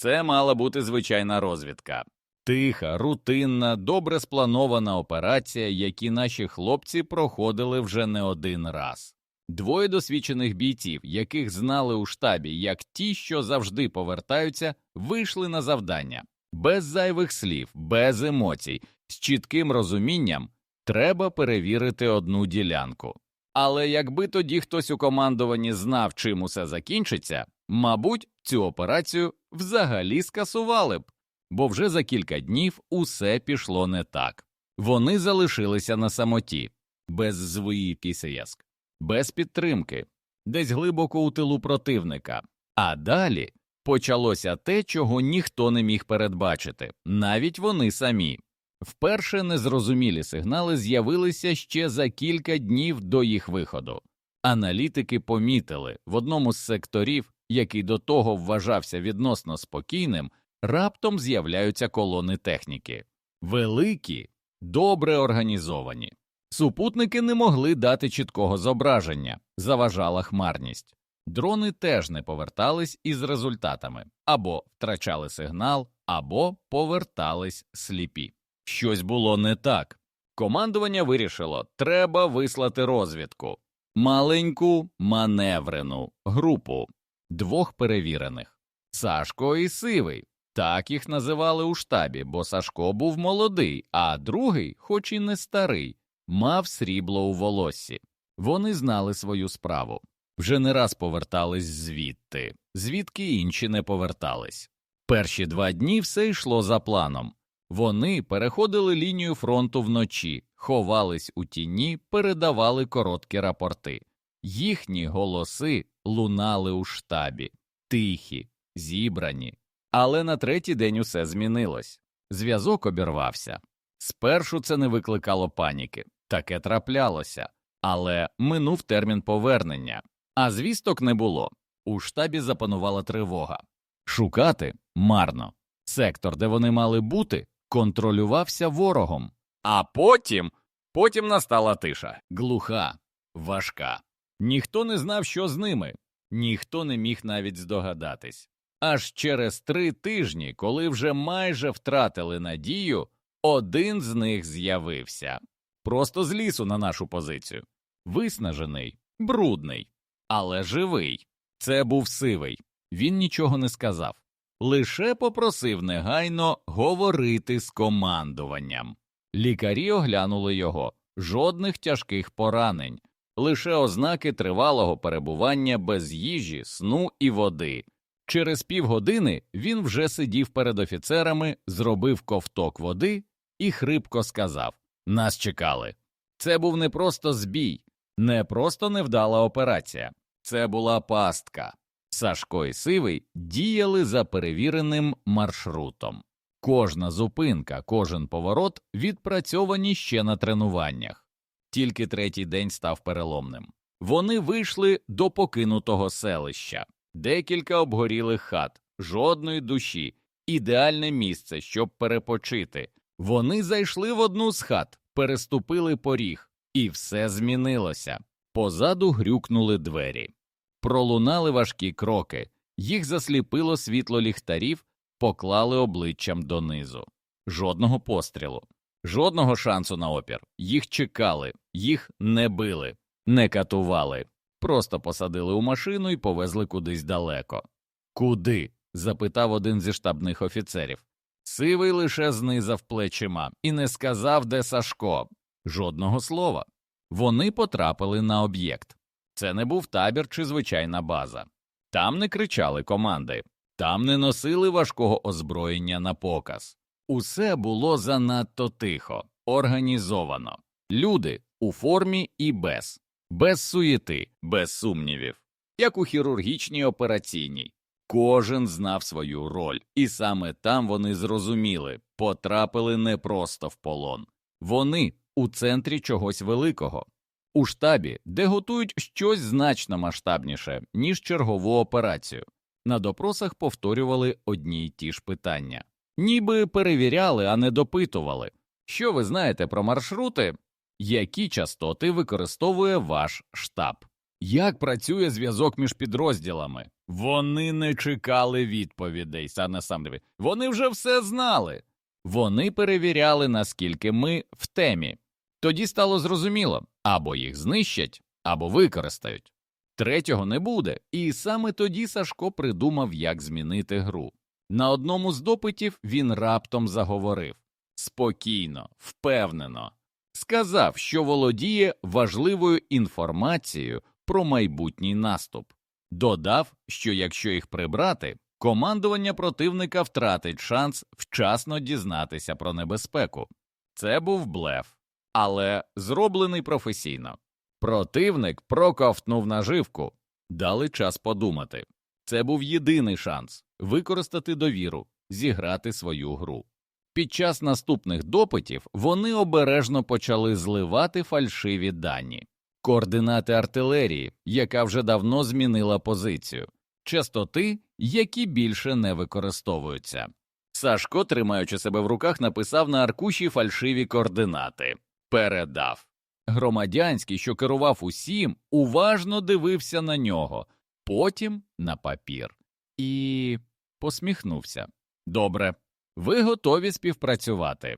Це мала бути звичайна розвідка. Тиха, рутинна, добре спланована операція, які наші хлопці проходили вже не один раз. Двоє досвідчених бійців, яких знали у штабі як ті, що завжди повертаються, вийшли на завдання без зайвих слів, без емоцій, з чітким розумінням треба перевірити одну ділянку. Але якби тоді хтось у командуванні знав, чим усе закінчиться, мабуть, цю операцію взагалі скасували б, бо вже за кілька днів усе пішло не так. Вони залишилися на самоті, без звої пісеяск, без підтримки, десь глибоко у тилу противника. А далі почалося те, чого ніхто не міг передбачити, навіть вони самі. Вперше незрозумілі сигнали з'явилися ще за кілька днів до їх виходу. Аналітики помітили в одному з секторів, який до того вважався відносно спокійним, раптом з'являються колони техніки великі, добре організовані. Супутники не могли дати чіткого зображення, заважала хмарність. Дрони теж не повертались із результатами або втрачали сигнал, або повертались сліпі. Щось було не так. Командування вирішило, треба вислати розвідку, маленьку маневрену групу двох перевірених Сашко і Сивий. Так їх називали у штабі, бо Сашко був молодий, а другий, хоч і не старий, мав срібло у волоссі. Вони знали свою справу. Вже не раз повертались звідти, звідки інші не повертались. Перші два дні все йшло за планом. Вони переходили лінію фронту вночі, ховались у тіні, передавали короткі рапорти. Їхні голоси лунали у штабі, тихі, зібрані. Але на третій день усе змінилось. Зв'язок обірвався. Спершу це не викликало паніки, таке траплялося, але минув термін повернення, а звісток не було. У штабі запанувала тривога. Шукати марно. Сектор, де вони мали бути, контролювався ворогом. А потім потім настала тиша глуха, важка. Ніхто не знав, що з ними, ніхто не міг навіть здогадатись. Аж через три тижні, коли вже майже втратили надію, один з них з'явився просто з лісу на нашу позицію. Виснажений, брудний, але живий. Це був сивий. Він нічого не сказав, лише попросив негайно говорити з командуванням. Лікарі оглянули його, жодних тяжких поранень, лише ознаки тривалого перебування без їжі, сну і води. Через півгодини він вже сидів перед офіцерами, зробив ковток води і хрипко сказав Нас чекали. Це був не просто збій, не просто невдала операція, це була пастка. Сашко і Сивий діяли за перевіреним маршрутом. Кожна зупинка, кожен поворот відпрацьовані ще на тренуваннях. Тільки третій день став переломним. Вони вийшли до покинутого селища, декілька обгорілих хат, жодної душі, ідеальне місце, щоб перепочити. Вони зайшли в одну з хат, переступили поріг, і все змінилося. Позаду грюкнули двері. Пролунали важкі кроки, їх засліпило світло ліхтарів, поклали обличчям донизу. Жодного пострілу, жодного шансу на опір. Їх чекали, їх не били, не катували, просто посадили у машину і повезли кудись далеко. Куди? запитав один зі штабних офіцерів. Сивий лише знизав плечима і не сказав, де Сашко. Жодного слова. Вони потрапили на об'єкт. Це не був табір чи звичайна база. Там не кричали команди, там не носили важкого озброєння на показ. Усе було занадто тихо, організовано. Люди у формі і без, без суєти, без сумнівів, як у хірургічній операційній. Кожен знав свою роль, і саме там вони зрозуміли, потрапили не просто в полон, вони у центрі чогось великого, у штабі, де готують щось значно масштабніше, ніж чергову операцію. На допросах повторювали одні й ті ж питання, ніби перевіряли, а не допитували. Що ви знаєте про маршрути, які частоти використовує ваш штаб? Як працює зв'язок між підрозділами? Вони не чекали відповідей, саме сам. Вони вже все знали. Вони перевіряли, наскільки ми в темі. Тоді стало зрозуміло або їх знищать, або використають. Третього не буде, і саме тоді Сашко придумав, як змінити гру. На одному з допитів він раптом заговорив спокійно, впевнено, сказав, що володіє важливою інформацією про майбутній наступ, додав, що якщо їх прибрати, командування противника втратить шанс вчасно дізнатися про небезпеку. Це був блеф, але зроблений професійно. Противник проковтнув наживку, дали час подумати. Це був єдиний шанс використати довіру, зіграти свою гру. Під час наступних допитів вони обережно почали зливати фальшиві дані, координати артилерії, яка вже давно змінила позицію, частоти, які більше не використовуються. Сашко, тримаючи себе в руках, написав на аркуші фальшиві координати, передав. Громадянський, що керував усім, уважно дивився на нього, потім на папір і посміхнувся. Добре, ви готові співпрацювати.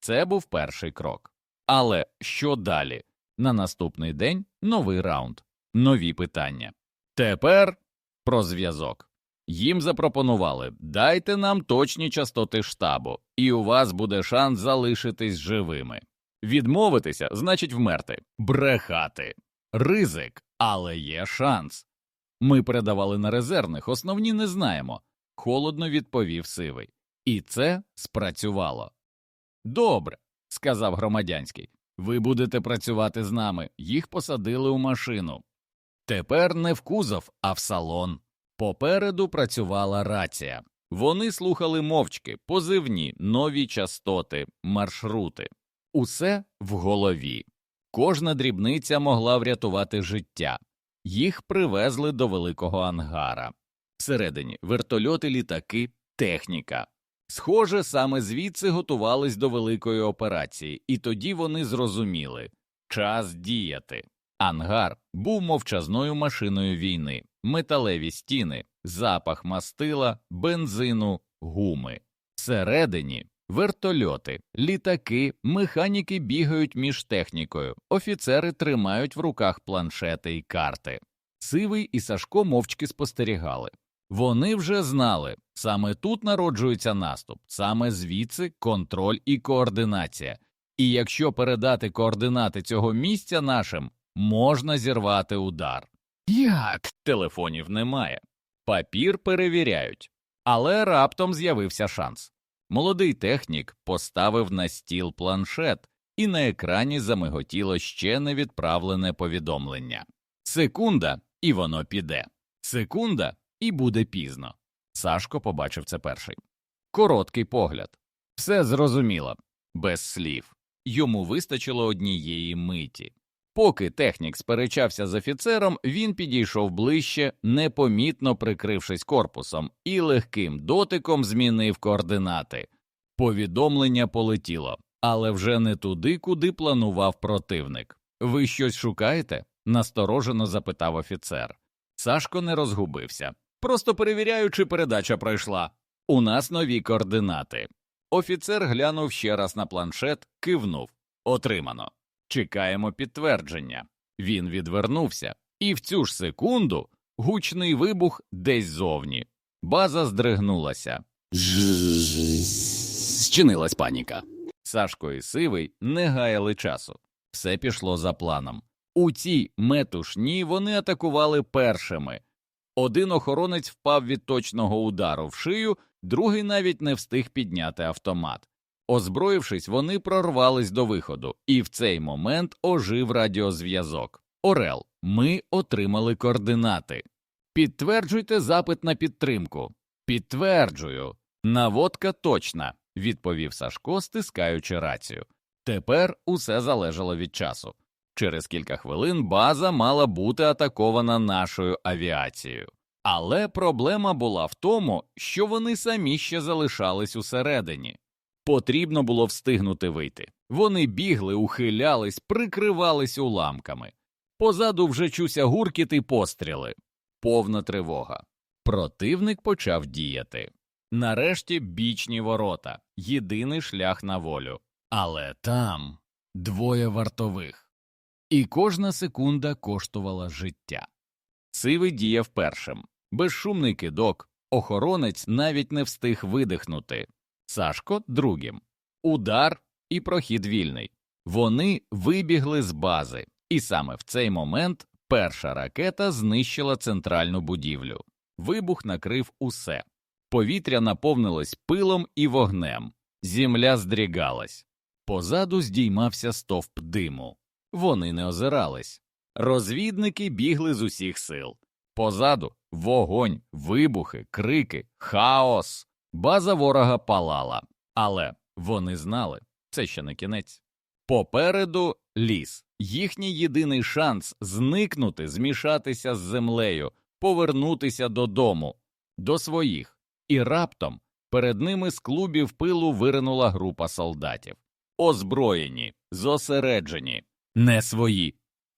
Це був перший крок. Але що далі? На наступний день новий раунд, нові питання. Тепер про зв'язок. Їм запропонували дайте нам точні частоти штабу, і у вас буде шанс залишитись живими. Відмовитися значить вмерти, брехати, ризик, але є шанс. Ми передавали на резервних, основні не знаємо, холодно відповів сивий. І це спрацювало. Добре, сказав громадянський. Ви будете працювати з нами. Їх посадили у машину. Тепер не в кузов, а в салон. Попереду працювала рація. Вони слухали мовчки, позивні, нові частоти, маршрути. Усе в голові. Кожна дрібниця могла врятувати життя. Їх привезли до великого ангара. Всередині вертольоти, літаки, техніка. Схоже, саме звідси готувались до великої операції, і тоді вони зрозуміли час діяти. Ангар був мовчазною машиною війни, металеві стіни, запах мастила, бензину, гуми. Всередині вертольоти, літаки, механіки бігають між технікою, офіцери тримають в руках планшети і карти. Сивий і Сашко мовчки спостерігали. Вони вже знали, саме тут народжується наступ, саме звідси контроль і координація. І якщо передати координати цього місця нашим, можна зірвати удар. Як? Телефонів немає. Папір перевіряють. Але раптом з'явився шанс. Молодий технік поставив на стіл планшет, і на екрані замиготіло ще не відправлене повідомлення. Секунда, і воно піде. Секунда, і буде пізно. Сашко побачив це перший. Короткий погляд. Все зрозуміло, без слів. Йому вистачило однієї миті. Поки технік сперечався з офіцером, він підійшов ближче, непомітно прикрившись корпусом, і легким дотиком змінив координати. Повідомлення полетіло, але вже не туди, куди планував противник. Ви щось шукаєте? насторожено запитав офіцер. Сашко не розгубився. Просто перевіряю, чи передача пройшла. У нас нові координати. Офіцер глянув ще раз на планшет, кивнув. Отримано. Чекаємо підтвердження. Він відвернувся, і в цю ж секунду гучний вибух десь зовні. База здригнулася. Зчинилась паніка. Сашко і сивий не гаяли часу. Все пішло за планом. У цій метушні вони атакували першими. Один охоронець впав від точного удару в шию, другий навіть не встиг підняти автомат. Озброївшись, вони прорвались до виходу, і в цей момент ожив радіозв'язок. Орел, ми отримали координати. Підтверджуйте запит на підтримку. Підтверджую. Наводка точна, відповів Сашко, стискаючи рацію. Тепер усе залежало від часу. Через кілька хвилин база мала бути атакована нашою авіацією. Але проблема була в тому, що вони самі ще залишались усередині. Потрібно було встигнути вийти. Вони бігли, ухилялись, прикривались уламками. Позаду вже чуся гуркіт і постріли. Повна тривога. Противник почав діяти. Нарешті бічні ворота, єдиний шлях на волю. Але там двоє вартових. І кожна секунда коштувала життя. Сивий діяв першим. Безшумний кидок, охоронець навіть не встиг видихнути. Сашко другим. Удар і прохід вільний. Вони вибігли з бази, і саме в цей момент перша ракета знищила центральну будівлю. Вибух накрив усе. Повітря наповнилось пилом і вогнем, земля здрігалась. Позаду здіймався стовп диму. Вони не озирались. Розвідники бігли з усіх сил. Позаду вогонь, вибухи, крики, хаос. База ворога палала. Але вони знали це ще не кінець. Попереду ліс, їхній єдиний шанс зникнути, змішатися з землею, повернутися додому, до своїх, і раптом перед ними з клубів пилу виринула група солдатів, озброєні, зосереджені, не свої,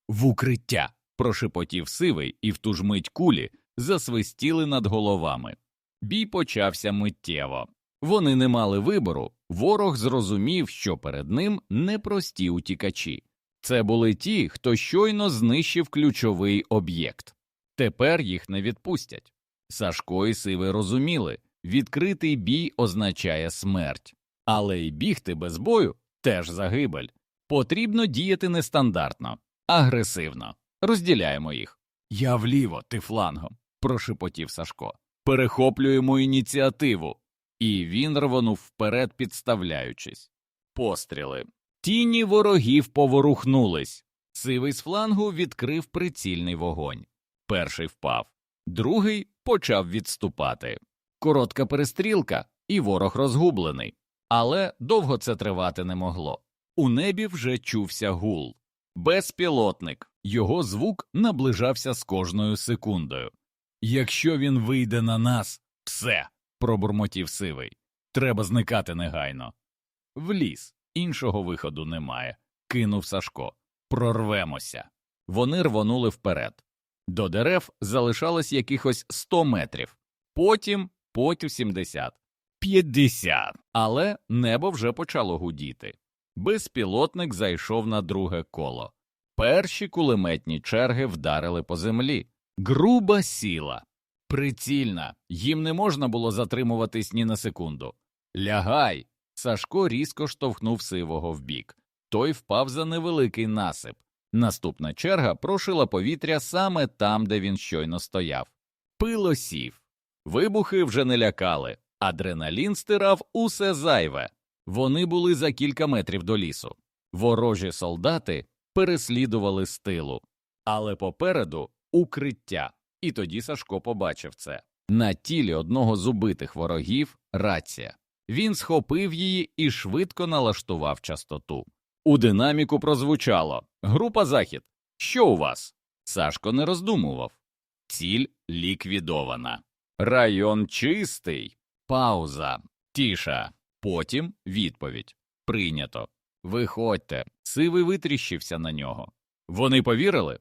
в укриття. прошепотів сивий, і в ту ж мить кулі засвистіли над головами. Бій почався миттєво. Вони не мали вибору, ворог зрозумів, що перед ним непрості утікачі. Це були ті, хто щойно знищив ключовий об'єкт. Тепер їх не відпустять. Сашко і Сивий розуміли відкритий бій означає смерть, але й бігти без бою теж загибель. Потрібно діяти нестандартно, агресивно. Розділяємо їх. Я вліво, ти флангом, прошепотів Сашко. Перехоплюємо ініціативу. І він рвонув вперед, підставляючись. Постріли. Тіні ворогів поворухнулись. Сивий з флангу відкрив прицільний вогонь. Перший впав, другий почав відступати. Коротка перестрілка, і ворог розгублений. Але довго це тривати не могло. У небі вже чувся гул. Безпілотник, його звук наближався з кожною секундою. Якщо він вийде на нас, все пробурмотів сивий. Треба зникати негайно. В ліс, іншого виходу немає. Кинув Сашко. Прорвемося. Вони рвонули вперед. До дерев залишалось якихось сто метрів, потім потім сімдесят, п'ятдесят. Але небо вже почало гудіти. Безпілотник зайшов на друге коло. Перші кулеметні черги вдарили по землі. Груба сіла. Прицільна, їм не можна було затримуватись ні на секунду. Лягай. Сашко різко штовхнув сивого вбік. Той впав за невеликий насип. Наступна черга прошила повітря саме там, де він щойно стояв. Пило сів. Вибухи вже не лякали, адреналін стирав усе зайве. Вони були за кілька метрів до лісу. Ворожі солдати переслідували з тилу, але попереду укриття. І тоді Сашко побачив це. На тілі одного з убитих ворогів рація. Він схопив її і швидко налаштував частоту. У динаміку прозвучало Група захід. Що у вас? Сашко не роздумував. Ціль ліквідована. Район чистий. Пауза. Тіша. Потім відповідь. Прийнято. Виходьте. Сивий витріщився на нього. Вони повірили?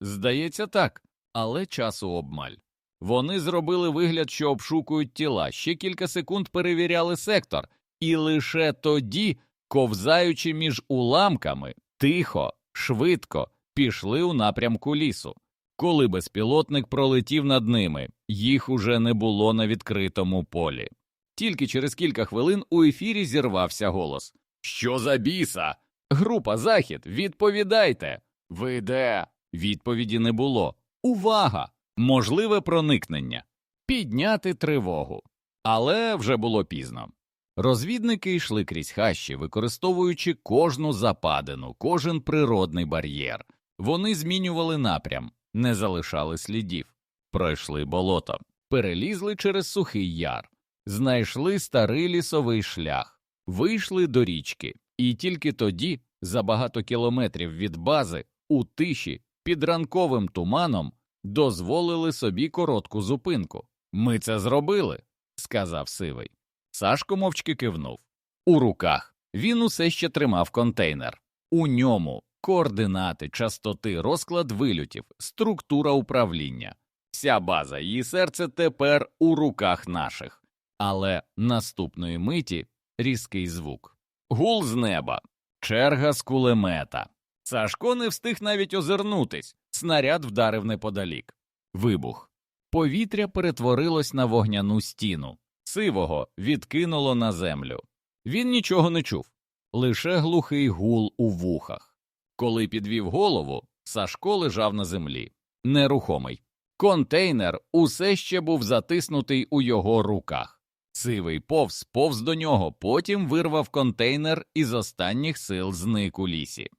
Здається, так але часу обмаль. Вони зробили вигляд, що обшукують тіла, ще кілька секунд перевіряли сектор, і лише тоді, ковзаючи між уламками, тихо, швидко пішли у напрямку лісу. Коли безпілотник пролетів над ними, їх уже не було на відкритому полі. Тільки через кілька хвилин у ефірі зірвався голос Що за біса? Група захід, відповідайте. Ви де? Відповіді не було. Увага! Можливе проникнення, підняти тривогу. Але вже було пізно. Розвідники йшли крізь хащі, використовуючи кожну западину, кожен природний бар'єр. Вони змінювали напрям, не залишали слідів, пройшли болото, перелізли через сухий яр, знайшли старий лісовий шлях, вийшли до річки, і тільки тоді, за багато кілометрів від бази, у тиші під ранковим туманом дозволили собі коротку зупинку. Ми це зробили, сказав сивий. Сашко мовчки кивнув. У руках він усе ще тримав контейнер. У ньому координати, частоти, розклад вильотів, структура управління. Вся база її серце тепер у руках наших. Але наступної миті різкий звук. Гул з неба, черга з кулемета. Сашко не встиг навіть озирнутись. Снаряд вдарив неподалік. Вибух. Повітря перетворилось на вогняну стіну. Сивого відкинуло на землю. Він нічого не чув, лише глухий гул у вухах. Коли підвів голову, Сашко лежав на землі, нерухомий. Контейнер усе ще був затиснутий у його руках. Сивий повз повз до нього, потім вирвав контейнер і з останніх сил зник у лісі.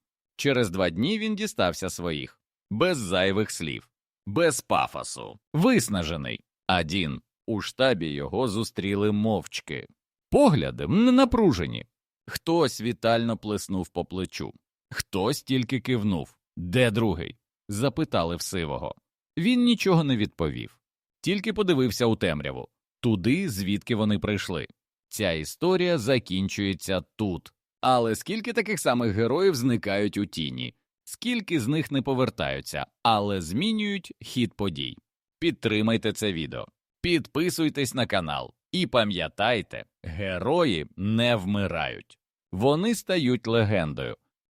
Через два дні він дістався своїх, без зайвих слів, без пафосу, виснажений. Адін у штабі його зустріли мовчки, погляди не напружені. Хтось вітально плеснув по плечу, хтось тільки кивнув. Де другий? запитали в сивого. Він нічого не відповів, тільки подивився у темряву туди, звідки вони прийшли. Ця історія закінчується тут. Але скільки таких самих героїв зникають у тіні, скільки з них не повертаються, але змінюють хід подій. Підтримайте це відео, підписуйтесь на канал і пам'ятайте, герої не вмирають, вони стають легендою.